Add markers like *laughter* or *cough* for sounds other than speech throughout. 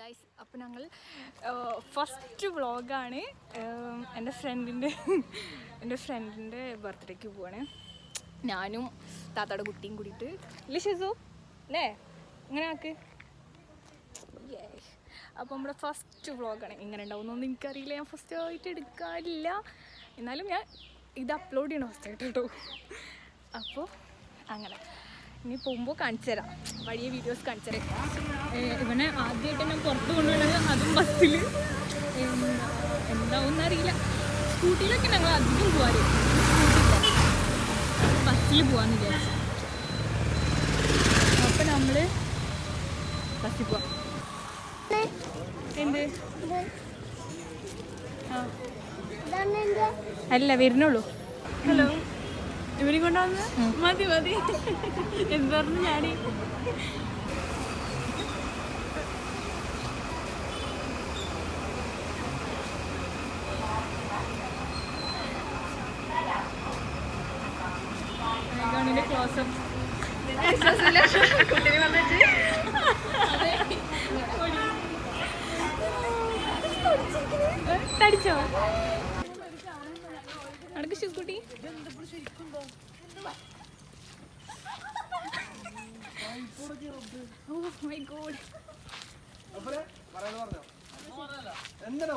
Guys അപ്പോൾ ഞങ്ങൾ first വ്ളോഗാണ് എന്റെ ഫ്രണ്ടിന്റെ എന്റെ ഫ്രണ്ടിന്റെ ബർത്ത്ഡേക്ക് പോവാണ്. ഞാനും താത്തയുടെ കുട്ടിയും കൂടിയിട്ട്. ഇല്ലേ ഷിസു? അല്ലേ ഇങ്ങനെ ആക്ക്. അപ്പോൾ നമ്മുടെ ഫസ്റ്റ് വ്ളോഗാണ് ഇങ്ങനെ ഉണ്ടാവുന്നൊന്നും എനിക്കറിയില്ല. ഞാൻ ഫസ്റ്റ് ആയിട്ട് എടുക്കാറില്ല. എന്നാലും ഞാൻ ഇത് അപ്ലോഡ് ചെയ്യണം ഫസ്റ്റ് ആയിട്ട് കേട്ടോ. അപ്പോൾ അങ്ങനെ. ഇനി പോകുമ്പോൾ കാണിച്ചു തരാം. വഴിയ വീഡിയോസ് കാണിച്ചു തരാം. ഇവനെ ആദ്യമായിട്ട് ഞാൻ പുറത്ത് കൊണ്ടുപോകണത് അതും ബസ്സിൽ. എന്താവും അറിയില്ല. സ്കൂട്ടിയിലൊക്കെ ഞങ്ങൾ അധികം പോകാറ് ബസ്സിൽ പോകാമെന്ന് വിചാരിച്ചു. അപ്പം നമ്മൾ ബസ്സിൽ പോവാം. എന്ത്? അല്ല വരുന്നുള്ളൂ. ഹലോ. ഇവരെ കൊണ്ടുവന്ന് മതി മതി. എന്ന് പറഞ്ഞു ഞാടി എന്താണ്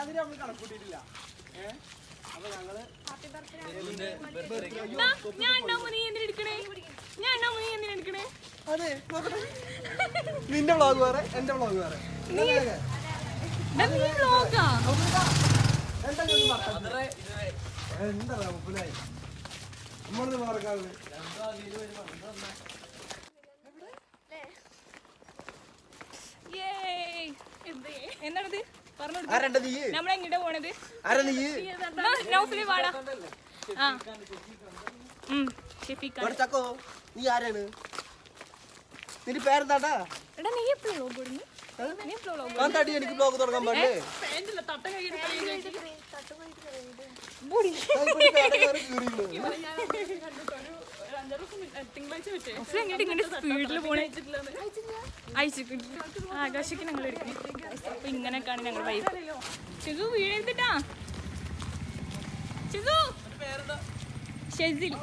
അതിന് നമ്മൾ കണക്കൂട്ടിയിട്ടില്ല ഏഹ് അപ്പൊ ഞങ്ങൾ അതെ നിന്റെ വ്ളോഗ് വേറെ എന്റെ വ്ളോഗ് വേറെ? എന്താ ഞാൻ പറഞ്ഞത്? എന്താ മുപ്പിലായി നമ്മളത് മാർക്കാണ് Yay. എന്താണിത്? പറഞ്ഞു ആരണ്ട നീ? നമ്മളെങ്ങോട്ടാ പോണത്? ആരാ നീ? നൗഫിലെ വാടാ. ആ. നീ ആരാണ്? നിന്റെ പേരെന്താടാ? എടാ നീ എപ്പോഴും തടി എനിക്ക് ബ്ലോഗ് തുടങ്ങാൻ പാടില്ലേ? ആകാശക്ക് ഞങ്ങൾ എടുക്കണേ അപ്പൊ ഇങ്ങനെയൊക്കെയാണ് ഞങ്ങൾ വൈബ് ഷിസു വീഴെടുത്തിട്ടാ ഷിസു ഷെസിൽ.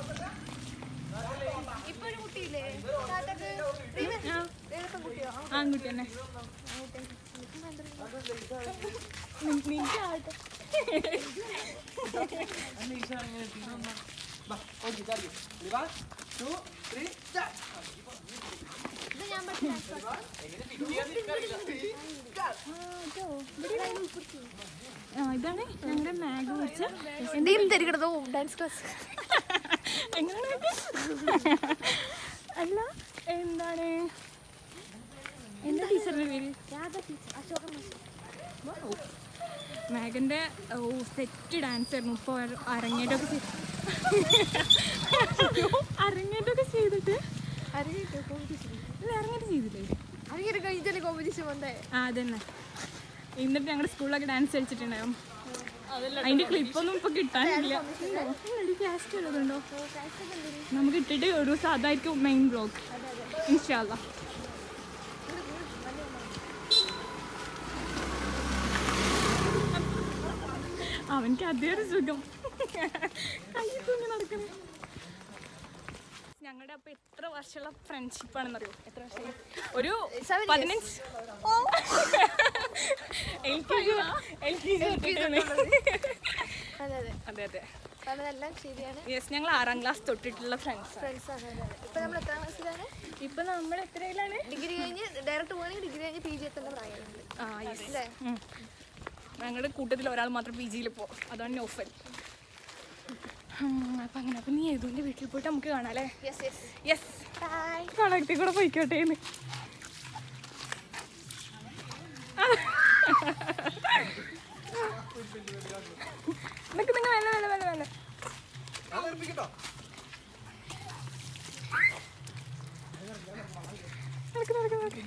ആ. ആൺകുട്ടി തന്നെ ഇതാണ് ഞങ്ങളുടെ മാഗ് വെച്ച എന്തെങ്കിലും തരികടതോ ഡാൻസ് ക്ലാസ് എങ്ങനെയാണ്? അല്ല എന്താണ്? എന്താ പേര്? സെറ്റ് ഡാൻസ് ആയിരുന്നു. ഇപ്പൊ അരങ്ങേറ്റൊക്കെ അരങ്ങേറ്റൊക്കെ ചെയ്തിട്ട്? അരങ്ങേറ്റം ചെയ്തില്ലേ? അറിയൊരു കഴിഞ്ഞാൽ കോമ്പറ്റീഷൻ വന്നേ? ആ അതന്നെ. എന്നിട്ട് ഞങ്ങളുടെ സ്കൂളിലൊക്കെ ഡാൻസ് കളിച്ചിട്ടുണ്ടാവും. അതിന്റെ ക്ലിപ്പൊന്നും ഇപ്പൊ കിട്ടാനില്ല. നമുക്ക് ഇട്ടിട്ട് ഒരു ദിവസം അതായിരിക്കും മെയിൻ ബ്ലോഗ് ഇൻഷാല്ല അവൻക്ക് അതേ ഒരു സുഖം. കൈ തൂങ്ങി നടക്കണേ. ഞങ്ങളുടെ അപ്പൊ എത്ര വർഷമുള്ള ഫ്രണ്ട്ഷിപ്പ് ആണെന്നറിയോ? എത്ര വർഷം ഒരു. പതിനഞ്ച് L K G L K G അതെ അതെ. യെസ് ഞങ്ങൾ ആറാം ക്ലാസ് തൊട്ടിട്ടുള്ള ഫ്രണ്ട്സ് ഇപ്പൊ നമ്മൾ എത്രാം ക്ലാസ്സിലാണ് ഇപ്പൊ നമ്മൾ എത്രയിലാണ്? ഡിഗ്രി കഴിഞ്ഞ് ഡയറക്റ്റ് പോകണമെങ്കിൽ ഡിഗ്രി കഴിഞ്ഞ് പി ജി എത്തേണ്ട പ്രായമുണ്ട് ഞങ്ങളുടെ കൂട്ടത്തിൽ ഒരാൾ മാത്രം പി ജിയിൽ പോ. അതാണ് നോഫൽ. അപ്പം അങ്ങനെ അപ്പം നീ ഏതുവിന്റെ വീട്ടിൽ പോയിട്ട് നമുക്ക് കാണാം അല്ലേ യെസ് കൂടെ പോയിക്കോട്ടെ എന്ന്. നിക്ക് നിങ്ങൾ വേല വേല വേല വേല നടക്ക് നടക്ക് നടക്ക്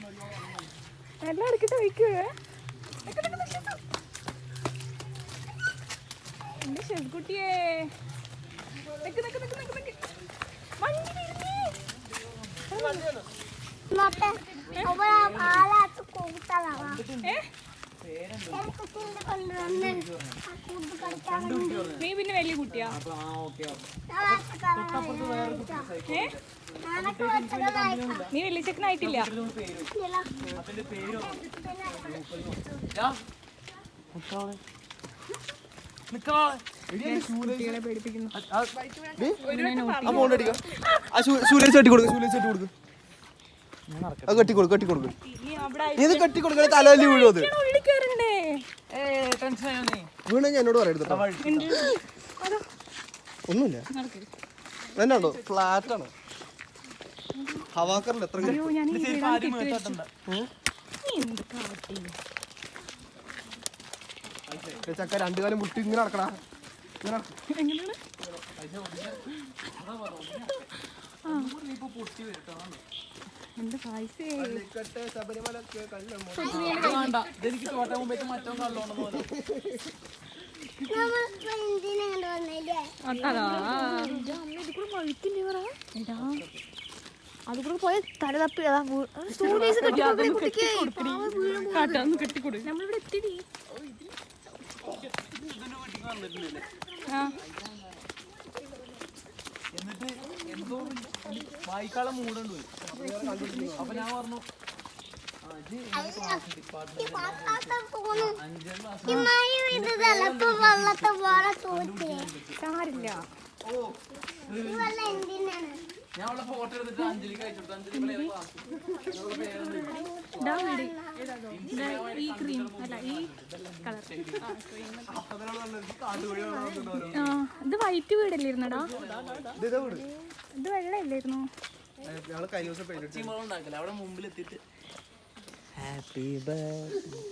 എല്ലാം എടുക്കട്ടെ വയ്ക്കുവേ എന്റെ ഷെഫ്കുട്ടിയെ നിക്ക് നിക്ക് നിക്ക് നിക്ക് നിക്ക് വണ്ടി നീ പിന്നെ വലിയ കുട്ടിയാ നീ വലിയ ചെക്കനായിട്ടില്ല കുട്ടികളെ കൊടുക്കും കൊടുക്കും. അത് ഇത് തലവല്ലി വീഴും അത്. വീണെങ്കിൽ എന്നോട് പറയരുത് ഒന്നുമില്ല. എന്നാണ്ടോ ഫ്ലാറ്റ് ആണ് ഹവാക്കറിൽ എത്ര ഞാൻ ചക്ക രണ്ടു കാലം മുട്ടി ഇങ്ങനെ നടക്കണ. എന്ത് പൈസ അതാ. ഇത് കൂടെ വഴുക്കില്ലേ പറ എടാ അത് കൂടെ പോയ തല തപ്പി അതാ സ്റ്റോറീസ് കാട്ടാന്ന് കെട്ടിക്കൊടു. നമ്മളിവിടെ എത്തിടി. എന്നിട്ട് എന്തോ വായിക്കാളെ മൂടുണ്ട്. പോയി അപ്പൊ ഞാൻ പറഞ്ഞു ആ, ഇജ്ജ് ഞാൻ അവളെ ഫോട്ടോ എടുത്തിട്ട് അഞ്ജലിക്ക് അയച്ചു കൊടുത്തു. അഞ്ജലി. അവളുടെ പേരെന്ത്? ഈ ക്രീം അല്ല ഈ കളർ ആ ഇത് വൈറ്റ് വീടല്ലായിരുന്നടാ ഇത് അടിച്ചു അവിടെ മുമ്പിൽ എത്തിയിട്ട് ഹാപ്പി ബർത്ത്ഡേ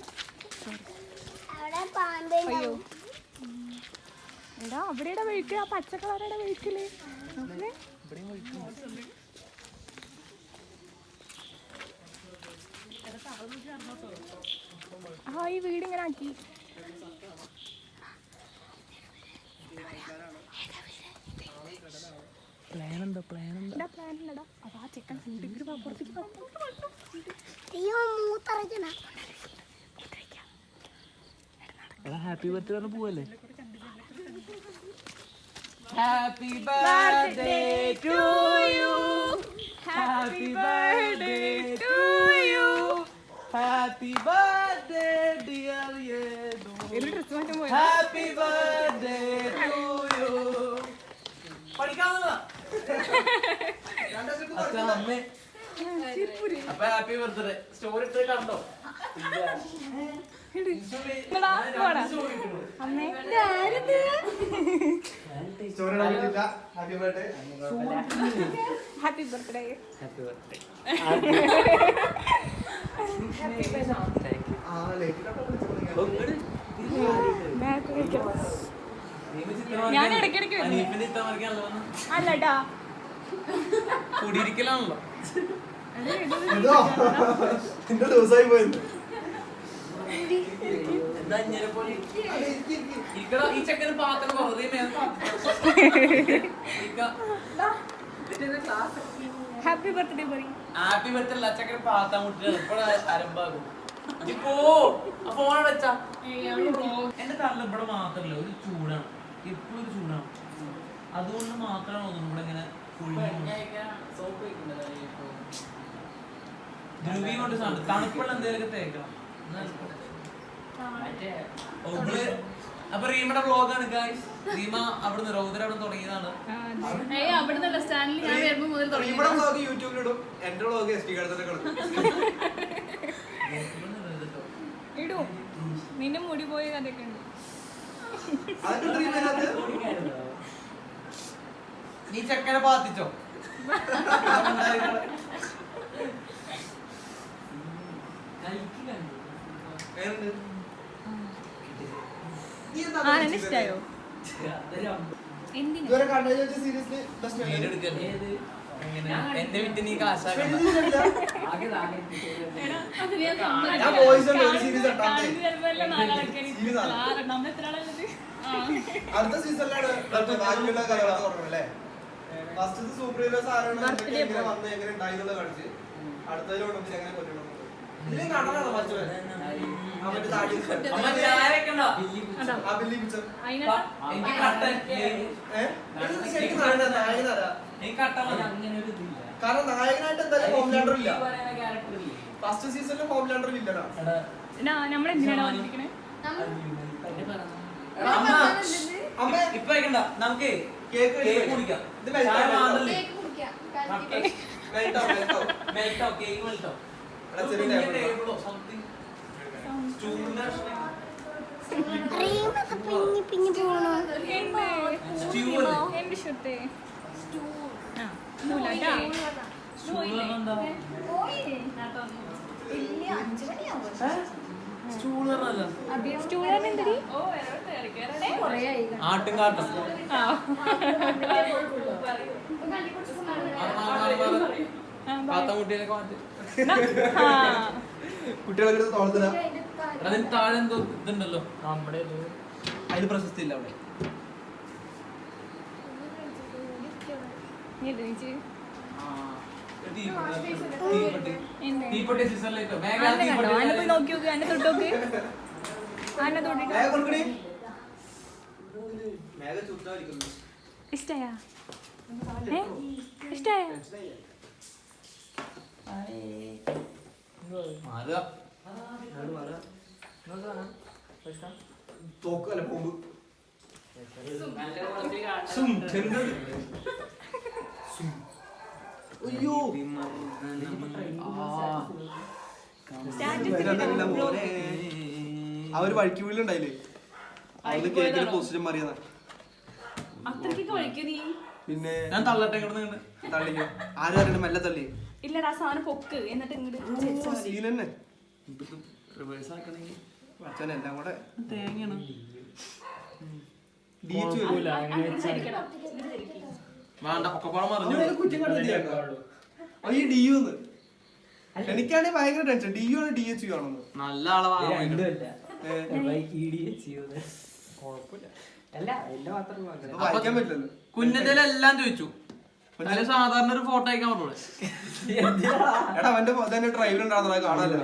അയ്യോ. എടാ അവിടെയുടെ വെഴുക്ക് ആ പച്ച കളറുടെ വെഴുക്കിൽ നോക്കണേ ആ ഈ വീട് ഇങ്ങനെ ആക്കി. പ്ലാൻ എന്താ പ്ലാൻ എന്താ എന്താ പ്ലാൻ ഉണ്ടടാ അതാ ചെക്കൻ ഉണ്ട് ഇങ്ങോട്ട് വാ, പുറത്തേക്ക്. എടാ ഹാപ്പി ബർത്ത്ഡേ പോവല്ലേ? Happy birthday to you happy birthday to you happy birthday dear Yedu happy birthday to you പഠിക്കാവുന്നതാ. അച്ഛാ അമ്മേ. അപ്പൊ ഹാപ്പി ബർത്ത്ഡേ സ്റ്റോറി ഇട്ട് കണ്ടോ happy birthday happy birthday happy birthday ആ ലേറ്റ് ബാക്ക് വെക്കാം ഞാൻ ഇടയ്ക്കിടയ്ക്ക്. അല്ലടാ കൂടിയിരിക്കലാണല്ലോ. എന്റെ ദിവസമായി പോയത് എന്താ ഇങ്ങനെ പോലെ ഇരിക്കടാ, ഈ ചെക്കന് പാത്രം ഹാപ്പി ബർത്ത്ഡേ പറയും ഹാപ്പി ബർത്ത്ഡേ അല്ല ചെക്കന് പാത്താൻ മുട്ടിട്ട് ഇപ്പോൾ അരമ്പാകും ഇപ്പോ ഫോൺ വെച്ചാ? എന്റെ തല ഇവിടെ മാത്രല്ല ഒരു ചൂടാണ്. എപ്പോഴും ഒരു ചൂടാണ്. അതുകൊണ്ട് മാത്രമാണ് തോന്നുന്നു ഇവിടെ ഇങ്ങനെ ധ്രുവി കൊണ്ട് തണുപ്പുള്ള എന്തെങ്കിലുമൊക്കെ തേക്കണം. അപ്പൊ റീമയുടെ വ്ളോഗാണ് ഗായ്സ് റീമ അവിടുന്ന് റൗദർ അവിടെ തുടങ്ങിയതാണ്. സ്റ്റാൻഡിൽ ഞാൻ വരുമ്പോ മുതൽ യൂട്യൂബിലിടും. എന്റെ വ്ളോഗ് എസ് ടി കാർഡ് കളിക്കും. ഇടൂ. നിന്റെ മുടി പോയ കഥയൊക്കെ ഉണ്ട്. നീ ചെക്കനെ പാത്തിച്ചോ? വേറുണ്ട്. നീ എന്താ ആ എന്നെ ഇഷ്ടായോ എന്തിനാ ഇതുവരെ കണ്ടതിൽ വെച്ച് seriously best friend. എന്റെ വീട്ടിൽ നീ അടുത്ത സീസണിലാണ് ബാക്കിയുള്ള സൂപ്പർ ഹീറോസ് ആരാണ് എങ്ങനെ ഉണ്ടായി എന്നുള്ളത് കളിച്ച് അടുത്തതിലോട്ട് എങ്ങനെ കൊല്ലണം കാരണം നായകനായിട്ട് എന്തായാലും പറയുന്ന character ഇല്ലേ? ഫസ്റ്റ് സീസണിൽ ഹോംലാൻഡർ ഇല്ലടാ നമ്മൾ എന്തിനാണ് വന്നിരിക്കണേ? അമ്മ അമ്മ. ഇപ്പൊ നമുക്ക് കേക്ക് കേക്ക്. കുടിക്കാം. ഇത് മെൽറ്റോ മെൽറ്റോ കേക്ക് മെൽട്ടോ *laughs* പിഞ്ഞി പിഞ്ഞി പോണോ. എന്റെ ഷർട്ട് ആട്ടും കാട്ടും ആ. പാത്തമുട്ടിയിലൊക്കെ മാറ്റി. ആ കുട്ടികളൊക്കെ എടുത്ത് തോളത്തിലാ? അതിന് താഴെ എന്തോ ഇതുണ്ടല്ലോ. നമ്മുടെ അതിന് പ്രശസ്തി ഇല്ല അവിടെ. നീ എഴുന്നേറ്റ്. തീപ്പെട്ടി എന്ത്? തീപ്പെട്ടി സീസണിലേക്കോ? വേഗം അന്നെ കണ്ടോ? അന്നെ പോയി തീപ്പെട്ടി നോക്കി നോക്ക് അന്നെ തൊട്ട് നോക്ക്. അന്നെ തൊട്ടിട്ട് മേഘ കൊടുക്കണേ. മേഘ ചുറ്റാതിരിക്കുന്നു. ഇഷ്ടായ? ഏ? ഇഷ്ടായ? മാറുക തോക്ക് അല്ല ബോംബ് സും ചെങ്കൽ സും. അയ്യോ. ഇതല്ല മോനെ. ആ ഒരു വഴിക്ക് വീട്ടിലുണ്ടായില്ലേ അവർ കേക്കിന് പൊസിഷൻ മാറിയതാ. പിന്നെ ഞാൻ തള്ളട്ടെ. തള്ളിക്കോ. ആരും അറിയണ്ട മെല്ലെ തള്ളി. ഇല്ലടാ സാധനം പൊക്ക്. എന്നിട്ട് ഇങ്ങോട്ട് തേങ്ങയാണ്. വേണ്ട ഒക്കെ പാടെ മറിഞ്ഞു അവനെ കുറ്റം കണ്ടെത്തിയേക്കാം. അവൻ ഈ ഡി എനിക്കാണെങ്കിൽ ഭയങ്കര ടെൻഷൻ ഡി യു ആണ് ഡി എച്ച് യു ആണെന്ന് നല്ല ആളെ കുഞ്ഞത്തിലെല്ലാം ചോദിച്ചു. സാധാരണ ഒരു ഫോട്ടോ അയക്കാൻ പറഞ്ഞോളൂ എടാ അവന്റെ തന്നെ ഡ്രൈവർ ഉണ്ടാകുന്ന കാണാല്ലോ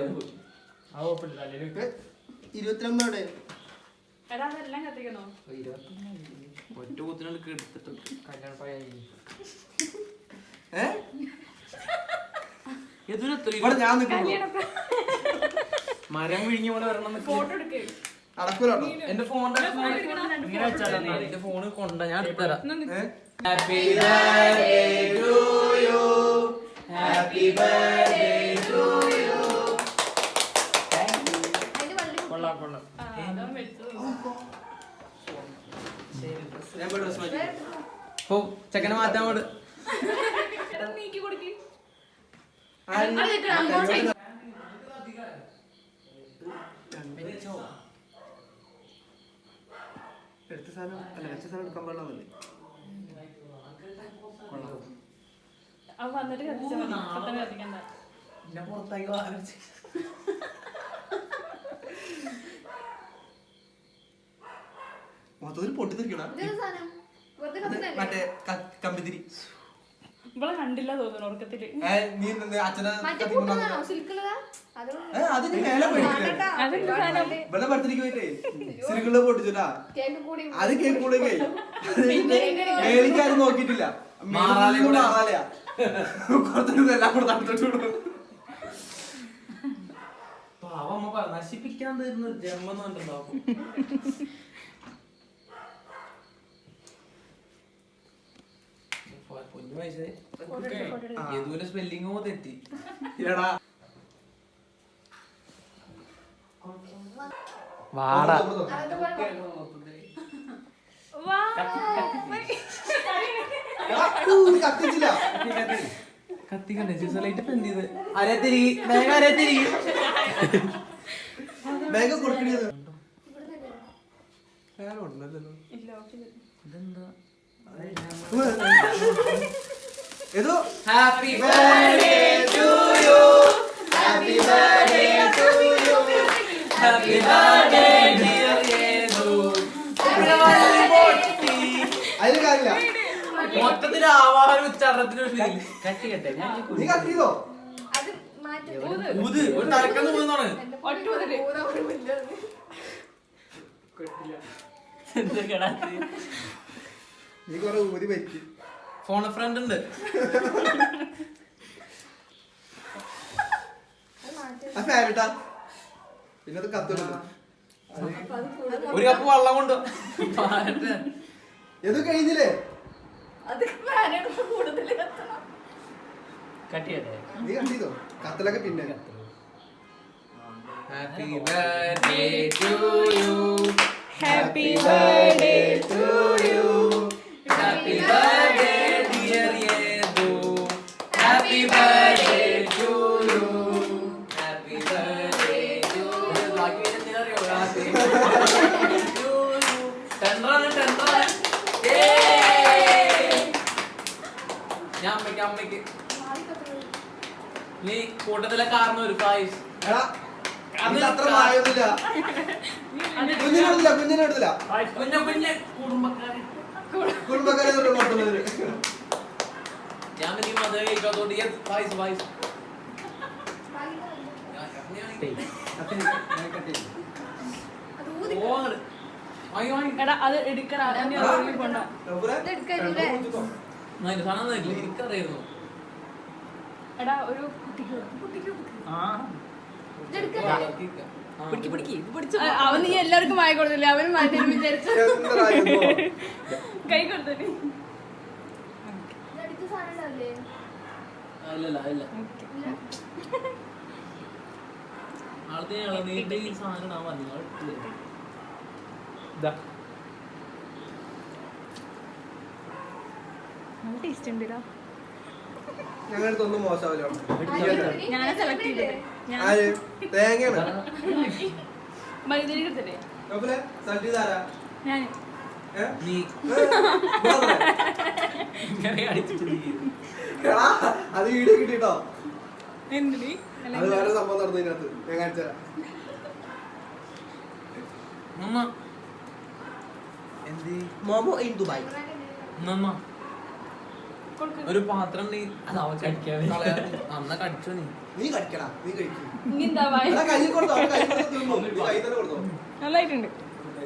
ഏ, ഇരുപത്തിരണ്ടോടെ എടാ അതെല്ലാം കത്തിക്കണോ? ഒറ്റ ഇവിടെ ഞാൻ മരം വിഴിഞ്ഞ പോലെ വരണം ഫോട്ടോ എടുക്ക്. നടക്കൂലാട്ടോ എന്റെ ഫോണിന്റെ എന്റെ ഫോണ് കൊണ്ട ഞാൻ എടുത്തരാം happy birthday to you happy birthday to you dress മാറ്റി ഓ ചെക്കനെ മാറ്റാൻ നിൽക്കണം, അങ്ങോട്ട് സാധനം അല്ല വെച്ച സാധനം എടുക്കാൻ പാടില്ലെന്നല്ലേ മൊത്തത്തിൽ പൊട്ടിത്തെറിക്കണ മറ്റേ കമ്പിതിരി കമ്പിത്തിരി. ഇവളെ കണ്ടില്ല തോന്നുന്നു ഉറക്കത്തിൽ. നീ അച്ഛനെ അതിന് മേലെ ഇവിടെ പോയിട്ടേ പൊട്ടിച്ചിട്ടാ അത് കേൾക്കൂടേ മേലിക്കാരും നോക്കിയിട്ടില്ല. മാറാലെ കൂടെ. ആറാലയാ കുറച്ചു എല്ലാം കൂടെ പാവം അമ്മ പറ നശിപ്പിക്കാൻ തരുന്ന ജന്മം കണ്ടിട്ടുണ്ടാവും പൊന്നു വയസ്സേ യദുവിന്റെ സ്പെല്ലിംഗ് തെറ്റി. എടാ വാടാ. കത്തിച്ചില്ല. കത്തിക്കണ്ടേ? സീസണായിട്ട് ഇപ്പൊ എന്ത് ചെയ്ത് അരത്തിരി മേഘ അരത്തിരി മേഘ കൊടുക്കണത് വേറെ ഉണ്ടല്ലോ. ഇതെന്താ? ഏതോ? Happy birthday to you happy birthday to you happy birthday dear Yedu അതിന് കാര്യമില്ല. മൊത്തത്തിൽ ആവാഹന ഉച്ചാരണത്തിന് ഒരു ഫീൽ കട്ടി കട്ടെ നീ കത്തിയതോ അത് മാറ്റി ഊത് ഒരു തലക്കന്ന് പോകുന്നതാണ് ഒറ്റ നീ കൊറേ ഊതി പറ്റി. ഫോൺ ഫ്രണ്ട് ഉണ്ട്. ആ ഫാൻ ഇട്ടാ. പിന്നെ അത് കത്തുള്ളൂ ഒരു കപ്പ് വെള്ളം കൊണ്ട്. ഇത് കഴിഞ്ഞില്ലേ? നീ കണ്ടിതോ കത്തലൊക്കെ പിന്നെ. Happy birthday to you. Happy birthday to you Happy birthday dear Yedu. Happy birthday to you. Happy birthday to you. ബാക്കി എന്തിനാ അറിയോ? Happy birthday to you. ടെൻഡറാണ്, ടെൻഡറാണ്. Yay! ഞാൻ അമ്മയ്ക്ക് അമ്മയ്ക്ക് നീ കൂട്ടത്തിലെ കാരണം ഒരു പായസ് എടാ അത്ര മായൊന്നുമില്ല *laughs* എടുത്തില്ല കുഞ്ഞ കുഞ്ഞ കുടുംബക്കാരെ കുടുംബക്കാരെ ഞാൻ ഈ മധുര കഴിക്കാത്തോണ്ട് വാങ്ങി എടാ അത് എടുക്കടാ എനിക്കറിയായിരുന്നു. എടാ ഒരു അവൻ നീ എല്ലാവർക്കും വായി അവൻ അവന് മാറ്റി വിചാരിച്ചു. കൈ? ഇതാ നല്ല ടേസ്റ്റ് ഉണ്ടല്ലോ ഞങ്ങളടുത്തൊന്നും മോശമാവില്ല. ഞാനാ സെലക്ട് ചെയ്തത്. നീ. ഇങ്ങനെ അടിച്ചിട്ട് എടാ, അത് വീഡിയോ കിട്ടിട്ടോ? എന്തിന്? അത് വേറെ സംഭവം നടന്നു ഇതിനകത്ത്. ഞാൻ കാണിച്ചുതരാം മമ്മ എന്ത്? മോമോ ഇൻ ദുബായ് മമ്മ ഒരു പാത്രം നീ കളയാതെ അന്ന കടിച്ചോ നീ? നീ കടിക്കടാ നീ കഴിക്കും. നന്നായിട്ടുണ്ട്.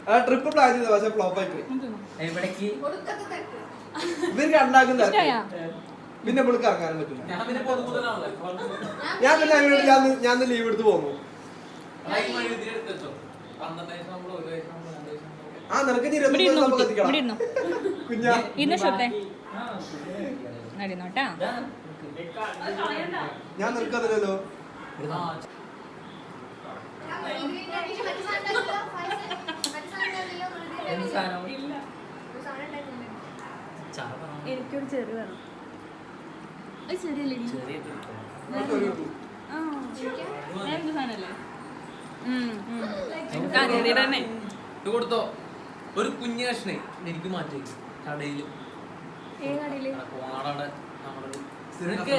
ആ ട്രിപ്പ് പ്ലാൻ ചെയ്തത് പക്ഷെ ഫ്ലോപ്പ് ആയി പോയി. എവിടേക്ക്? ഇവർക്ക് ഉണ്ടാക്കുന്ന ഇഷ്ടായാ? പിന്നെ നമ്മൾക്ക് ഇറങ്ങാനും പറ്റില്ല. ഞാൻ പിന്നെ അവരോട് ഞാൻ ഞാൻ ലീവ് എടുത്ത് പോന്നു ആ നിനക്ക് ഞാൻ ഇവിടെ ഇരുപത്തി ഇരുന്നു നമുക്ക് കുട്ടി, ഇവിടെ എത്തിക്കണം ഇരുന്നു കുഞ്ഞാ ഇന്ന് ഷോട്ടെ നടന്നോട്ടാ ഞാൻ നിനക്കതില്ലല്ലോ ആ എനിക്കൊരു വേണം. ചെറിയ ഞാൻ എന്ത് സാധനല്ലേ ആ ചെറിയ തന്നെ. ഇത് കൊടുത്തോ. ഒരു കുഞ്ഞു കഷ്ണേ. എനിക്ക് മാറ്റി കടയിൽ. കോണാടവിടെ നമ്മുടെ നിനക്ക്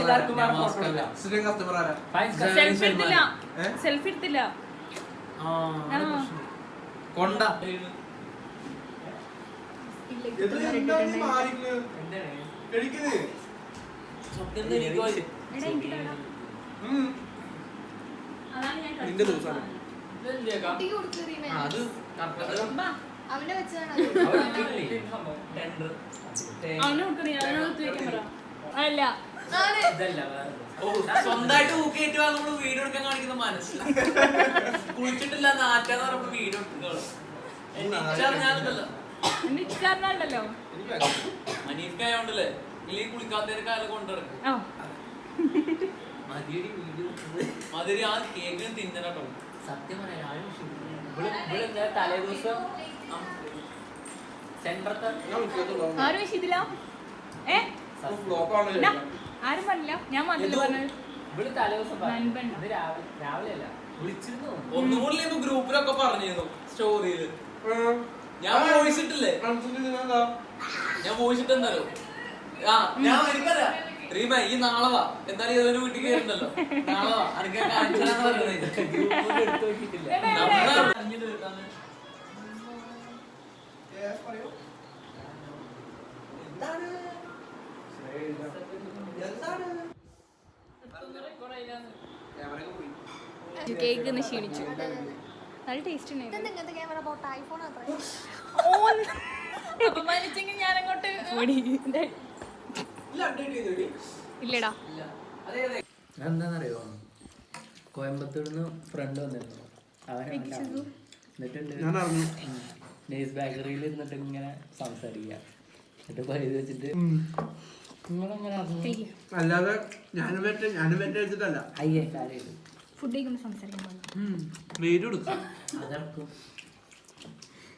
നിന്റെ ദിവസമാണ് അത് അവന്റെ വെച്ചാണ് അല്ല ഓ, സ്വന്തമായിട്ട് ഊക്കേറ്റ് നമ്മൾ വീഡിയോ എടുക്കാൻ കാണിക്കുന്ന മനസ്സിലായി കുളിച്ചിട്ടില്ല നാറ്റാന്ന് പറഞ്ഞപ്പോ വീഡിയോ എടുക്കുന്നോളൂ ഞാനല്ലോ അനീഫായോണ്ടല്ലേ ഇല്ലെങ്കിൽ കാലം ആ. തിന്നണട്ടോ. സത്യം പറയാം തലേ ദിവസം? ആരും ഏ. ആരും പറഞ്ഞില്ല ഞാൻ പറഞ്ഞത്. ഒന്നുകൂടി ഗ്രൂപ്പിലൊക്കെ പറഞ്ഞിരുന്നു. സ്റ്റോറിയിൽ. ഞാൻ വോയിസ് ഇട്ടില്ലേ? ഞാൻ വോയിസ് ഇട്ടെന്നല്ലോ ആ ഞാൻ എനിക്കറിയാം റീമ ഈ നാളെ വാ എന്തായാലും ഏതൊരു വീട്ടിൽ കയറുന്നല്ലോ നാളെ വാ കാണിച്ചാന്ന്? കേക്ക് ക്ഷീണിച്ചു. നല്ല ടേസ്റ്റ് ഇല്ലടാ. എന്താണെന്നറിയോ കോയമ്പത്തൂർന്ന് ഫ്രണ്ട് വന്നിരുന്നു. അവനെ എന്നിട്ടുണ്ട് ഞാൻ അറിഞ്ഞു. ലേസ് ബേക്കറിയിൽ ഇരുന്നിട്ട് ഇങ്ങനെ സംസാരിക്കുക എന്നിട്ട് പഴുത് വെച്ചിട്ട് അല്ലാതെ ഞാനും വെറ്റ ഞാനും വെറ്റ വെച്ചിട്ടല്ല. അയ്യേ കാര്യമായിട്ട് ഫുഡ് കഴിക്കുമ്പോൾ സംസാരിക്കാൻ വെയിറ്റ് കൊടുക്കും അതർക്കും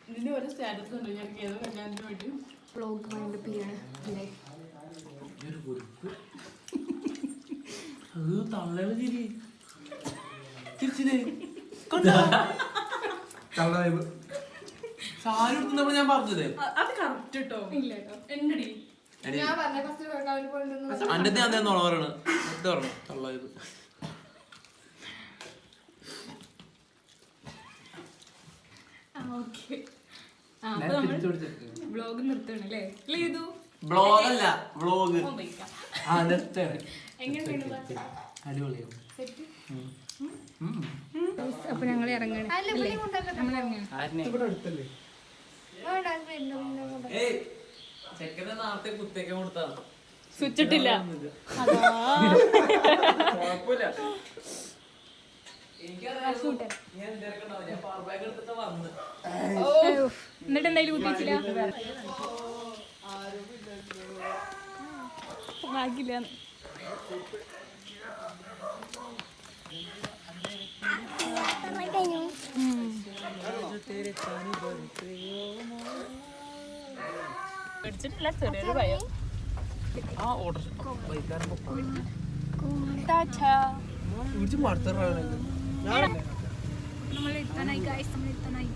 ഇതിന് ഒരു സ്റ്റാറ്റസ് ഉണ്ട്? ഞാൻ ഏതോ കല്യാണത്തിന് വേണ്ടി വ്ളോഗ് വൈൻഡപ്പ് ചെയ്യാണ്. അല്ലേ? അത് തള്ളയുടെ ചിരി. കള്ളായ്പ് സാരി എടുത്തുന്നപ്പോൾ ഞാൻ പറഞ്ഞത് അത് കറക്റ്റ് കേട്ടോ ഇല്ല കേട്ടോ എന്നടി ഞാൻ പറഞ്ഞ ഫസ്റ്റ് അന്റെ ഞാൻ എന്താ പറയണ. എന്താ പറഞ്ഞു തള്ളയത് വ്ളോഗ് നിർത്തണം അല്ലേ? ഇതു ബ്ലോഗ് അല്ല വ്ളോഗ് ആ നിർത്തണേ. അടിപൊളിയാണ് അപ്പൊ ഞങ്ങൾ ഇറങ്ങണം. നമ്മൾ ഇറങ്ങണം. ആരിനെ? എന്നിട്ട് എന്തായാലും പിടിച്ചിട്ടില്ല ചെറിയൊരു ഭയം. ആ ഓർഡർ ബൈക്കാരൻ ഇടിച്ച് മടുത്ത നമ്മൾ എത്താനായി ഗായ്സ് നമ്മൾ എത്താനായി